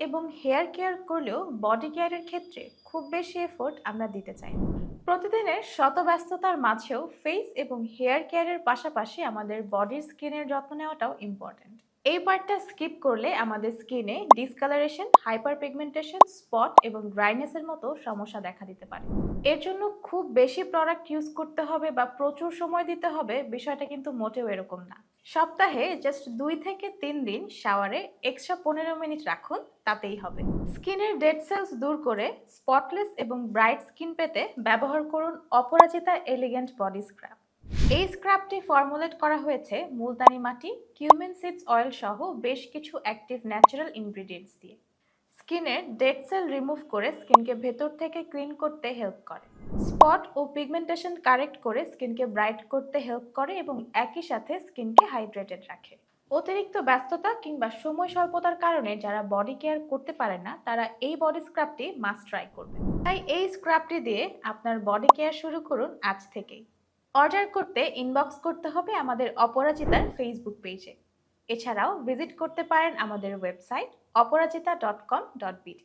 এবং hair care করলেও body কেয়ারের ক্ষেত্রে খুব বেশি এফোর্ট আমরা দিতে চাই না। প্রতিদিনের শত ব্যস্ততার মাঝেও ফেস এবং হেয়ার কেয়ারের পাশাপাশি আমাদের বডির স্কিনের যত্ন নেওয়াটাও ইম্পর্ট্যান্ট এই পার্টটা স্কিপ করলে আমাদের স্কিনে ডিসকালারেশন হাইপার পিগমেন্টেশন স্পট এবং ড্রাইনেসের মতো সমস্যা দেখা দিতে পারে। এর জন্য খুব বেশি প্রোডাক্ট ইউজ করতে হবে বা প্রচুর সময় দিতে হবে বিষয়টা কিন্তু মোটেও এরকম না। সপ্তাহে জাস্ট দুই থেকে তিন দিন শাওয়ারে এক্সট্রা পনেরো মিনিট রাখুন, তাতেই হবে। স্কিনের ডেড সেলস দূর করে স্পটলেস এবং ব্রাইট স্কিন পেতে ব্যবহার করুন অপরাজিতা এলিগেন্ট বডি স্ক্রাব এই স্ক্রাবটি ফর্মুলেট করা হয়েছে মুলতানি মাটি কিউমেন সিডস অয়েল সহ বেশ কিছু অ্যাক্টিভ ন্যাচারাল ইনগ্রিডিয়েন্টস দিয়ে। স্কিনের ডেড সেল রিমুভ করে স্কিনকে ভেতর থেকে ক্লিন করতে হেল্প করে। স্পট ও পিগমেন্টেশন কারেক্ট করে স্কিনকে ব্রাইট করতে হেল্প করে এবং একই সাথে স্কিনকে হাইড্রেটেড রাখে। অতিরিক্ত ব্যস্ততা কিংবা সময় স্বল্পতার কারণে যারা বডি কেয়ার করতে পারে না, তারা এই বডি স্ক্রাবটি মাস্ট ট্রাই করবে। তাই এই স্ক্রাবটি দিয়ে আপনার বডি কেয়ার শুরু করুন আজ থেকেই। অর্ডার করতে ইনবক্স করতে হবে আমাদের অপরাজিতার ফেসবুক পেজে এছাড়াও ভিজিট করতে পারেন আমাদের website Aparajita dot com dot BD